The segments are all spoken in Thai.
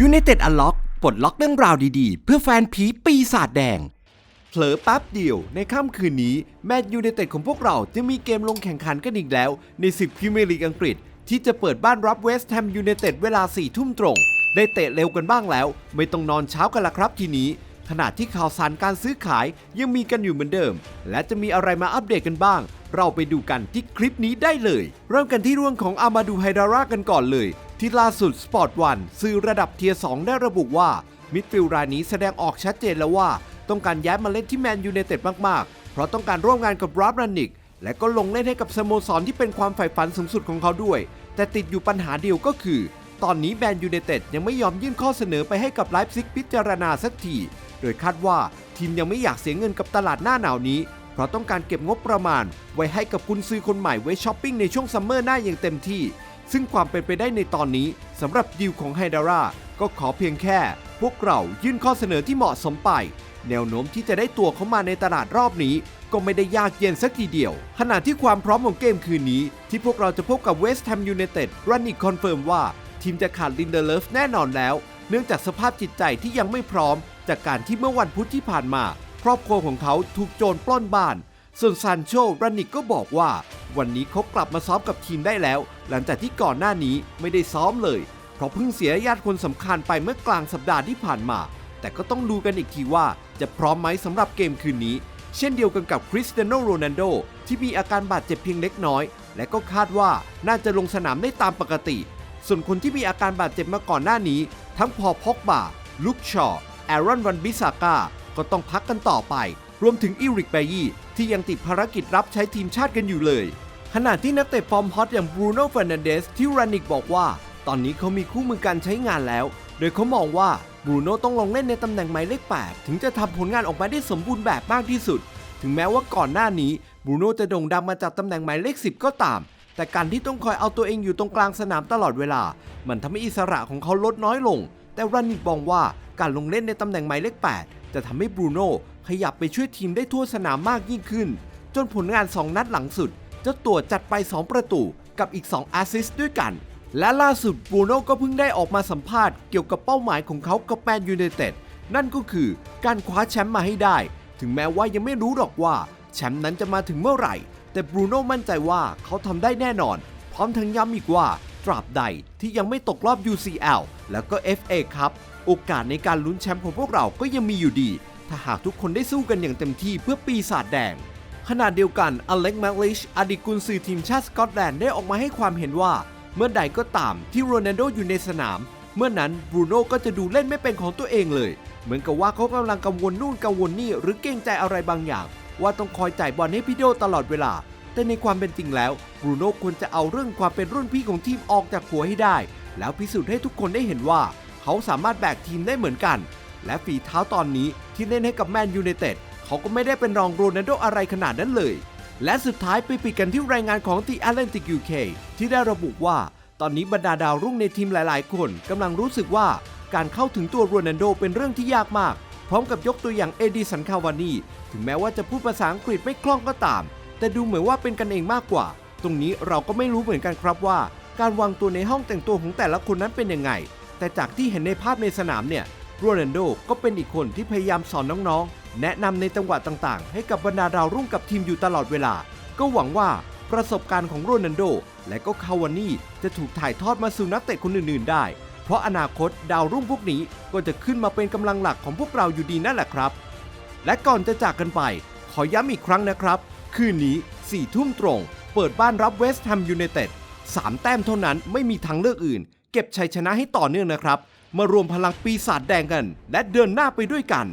ยู i นเต็ดอันล็อกปลดล็อกเรื่องราวดีๆ เพื่อแฟนผีปีศาจแดง เผลอแป๊บเดียวในค่ำคืนนี้ แมนยู i นเต็ดของพวกเราจะมีเกมลงแข่งขันกันอีกแล้ว ในศึกพรีเมียร์ลีกอังกฤษ ที่จะเปิดบ้านรับเวสต์แฮมยู i นเต็ดเวลา4ทุ่มตรง ได้เตะเร็วกันบ้างแล้ว ไม่ต้องนอนเช้ากันละครับทีนี้ ขณะที่ข่าวสารการซื้อขายยังมีกันอยู่เหมือนเดิม และจะมีอะไรมาอัปเดตกันบ้าง เราไปดูกันที่คลิปนี้ได้เลย เริ่มกันที่เรื่องของอามาดูไฮดาร่ากันก่อนเลย ที่ล่าสุด Sport วันสื่อระดับเทียร์2ได้ระบุว่า มิดฟิลด์รายนี้แสดงออกชัดเจนแล้วว่า ต้องการย้ายมาเล่นที่แมนยู i นเต็ดมากๆ เพราะต้องการร่วมงานกับรับรันนิก และก็ลงเล่นให้กับสโมสรที่เป็นความใฝ่ฝันสูงสุดของเขาด้วย แต่ติดอยู่ปัญหาเดียวก็คือ ตอนนี้แมนยู i นเต็ดยังไม่ยอมยื่นข้อเสนอไปให้กับไลฟ์ซิกพิจารณาสักทีโดยคาดว่าทีมยังไม่อยากเสียเงินกับตลาดหน้าหนาวนี้เพราะต้องการเก็บงบประมาณ ไว้ให้กับกุนซื้อคนใหม่ไว้ช้อปปิ้งในช่วงซัมเมอร์หน้าอย่างเต็มที่ ซึ่งความเป็นไปได้ในตอนนี้สำหรับดีลของไฮดาร่าก็ขอเพียงแค่ พวกเรายื่นข้อเสนอที่เหมาะสมไป แนวโน้มที่จะได้ตัวเขามาในตลาดรอบนี้ ก็ไม่ได้ยากเย็นสักทีเดียว ขณะที่ความพร้อมของเกมคืนนี้ ที่พวกเราจะพบกับเวสต์แฮมยู i นเต็ดรันนิกคอนเฟิร์มว่า ทีมจะขาดลินเดอร์เลฟแน่นอนแล้ว เนื่องจากสภาพจิตใจที่ยังไม่พร้อม จากการที่เมื่อวันพุธที่ผ่านมา ครอบครัวของเขาถูกโจรปล้นบ้าน ส่วนซานโชรันนิกก็บอกว่า วันนี้เขากลับมาซ้อมกับทีมได้แล้ว หลังจากที่ก่อนหน้านี้ไม่ได้ซ้อมเลย เพราะเพิ่งเสียญาติคนสำคัญไปเมื่อกลางสัปดาห์ที่ผ่านมา แต่ก็ต้องดูกันอีกทีว่าจะพร้อมไหมสำหรับเกมคืนนี้ เช่นเดียวกันกับคริสเตียโนโรนัลโดที่มีอาการบาดเจ็บเพียงเล็กน้อย และก็คาดว่าน่าจะลงสนามได้ตามปกติ ส่วนคนที่มีอาการบาดเจ็บมาก่อนหน้านี้ ทั้งพอพอกบาลุคชอว์แอรอนวันบิซาก้าก็ต้องพักกันต่อไป รวมถึงอีริกเบยี่ที่ยังติดภารกิจรับใช้ทีมชาติกันอยู่เลย ขณะที่นักเตะฟอร์มฮอตอย่างบรูโน่เฟร์นันเดสที่รานิกบอกว่า ตอนนี้เขามีคู่มือการใช้งานแล้ว โดยเขามองว่าบรูโน่ต้องลงเล่นในตำแหน่งหมายเลข 8 ถึงจะทำผลงานออกมาได้สมบูรณ์แบบมากที่สุด ถึงแม้ว่าก่อนหน้านี้บรูโน่จะโด่งดังมาจากตำแหน่งหมายเลข 10 ก็ตาม แต่การที่ต้องคอยเอาตัวเองอยู่ตรงกลางสนามตลอดเวลา มันทำให้อิสระของเขาลดน้อยลง แต่รานิกมองว่าการลงเล่นในตำแหน่งหมายเลข 8 จะทำให้บรูโน่ขยับไปช่วยทีมได้ทั่วสนามมากยิ่งขึ้น จนผลงาน 2 นัดหลังสุด เจ้าตัวจัดไป 2 ประตูกับอีก 2 แอสซิสต์ด้วยกัน และล่าสุดบูโน่ก็เพิ่งได้ออกมาสัมภาษณ์เกี่ยวกับเป้าหมายของเขากับแมนยูไนเต็ดนั่นก็คือการคว้าแชมป์มาให้ได้ ถึงแม้ว่ายังไม่รู้หรอกว่าแชมป์นั้นจะมาถึงเมื่อไหร่ แต่บรูโน่มั่นใจว่าเขาทำได้แน่นอน พร้อมทั้งย้ำอีกว่าตราบใดที่ยังไม่ตกรอบ UCL แล้วก็ FA ครับ โอกาสในการลุ้นแชมป์ของพวกเราก็ยังมีอยู่ดี ถ้าหากทุกคนได้สู้กันอย่างเต็มที่เพื่อปีศาจแดง ขณะเดียวกันอเล็กแมกลิชอดีตกุนซือทีมชาติสกอตแลนด์ได้ออกมาให้ความเห็นว่า เมื่อใดก็ตามที่โรนัลโดอยู่ในสนาม เมื่อนั้นบรูโน่ก็จะดูเล่นไม่เป็นของตัวเองเลย เหมือนกับว่าเขากำลังกังวลนู่นกังวลนี่หรือเกรงใจอะไรบางอย่าง ว่าต้องคอยจ่ายบอลให้พี่โดตลอดเวลา แต่ในความเป็นจริงแล้วบรูโน่ควรจะเอาเรื่องความเป็นรุ่นพี่ของทีมออกจากหัวให้ได้ แล้วพิสูจน์ให้ทุกคนได้เห็นว่า เขาสามารถแบกทีมได้เหมือนกัน และฝีเท้าตอนนี้ที่เล่นให้กับแมนยูไนเต็ด เขาก็ไม่ได้เป็นรองโรนัลโดอะไรขนาดนั้นเลย และสุดท้ายไปปิดกันที่รายงานของ The Atlantic UK ที่ได้ระบุว่า ตอนนี้บรรดาดาวรุ่งในทีมหลาย ๆ คนกำลังรู้สึกว่าการเข้าถึงตัวโรนัลโดเป็นเรื่องที่ยากมาก พร้อมกับยกตัวอย่างเอดิสันคาวานีถึงแม้ว่าจะพูดภาษาอังกฤษไม่คล่องก็ตาม แต่ดูเหมือนว่าเป็นกันเองมากกว่า ตรงนี้เราก็ไม่รู้เหมือนกันครับว่า การวางตัวในห้องแต่งตัวของแต่ละคนนั้นเป็นยังไง แต่จากที่เห็นในภาพในสนามเนี่ย โรนัลโดก็เป็นอีกคนที่พยายามสอนน้องๆ แนะนำในจังหวะต่างๆ ให้กับบรรดาดาวรุ่งกับทีมอยู่ตลอดเวลา ก็หวังว่าประสบการณ์ของโรนัลโด และก็คาวานี่จะถูกถ่ายทอดมาสู่นักเตะคนอื่นๆ ได้ เพราะอนาคตดาวรุ่งพวกนี้ก็จะขึ้นมาเป็นกำลังหลักของพวกเราอยู่ดีนั่นแหละครับ และก่อนจะจากกันไป ขอย้ำอีกครั้งนะครับ คืนนี้4ทุ่มตรง เปิดบ้านรับเวสต์แฮมยูไนเต็ด3แต้มเท่านั้นไม่มีทางเลือกอื่น เก็บชัยชนะให้ต่อเนื่องนะครับ มารวมพลังปีศาจแดงกัน และเดินหน้าไปด้วยกัน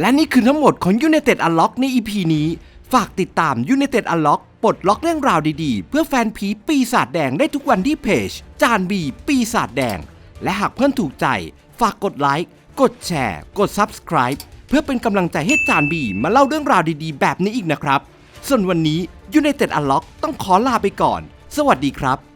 และนี่คือทั้งหมดของ United Unlock ใน EP นี้ ฝากติดตาม United Unlock ปลดล็อกเรื่องราวดีๆ เพื่อแฟนผีปีศาจแดงได้ทุกวันที่เพจ จานบีปีศาจแดง และหากเพื่อนถูกใจ ฝากกดไลค์กดแชร์ กด Subscribe เพื่อเป็นกำลังใจให้จานบีมาเล่าเรื่องราวดีๆ แบบนี้อีกนะครับ ส่วนวันนี้ United Unlock ต้องขอลาไปก่อน สวัสดีครับ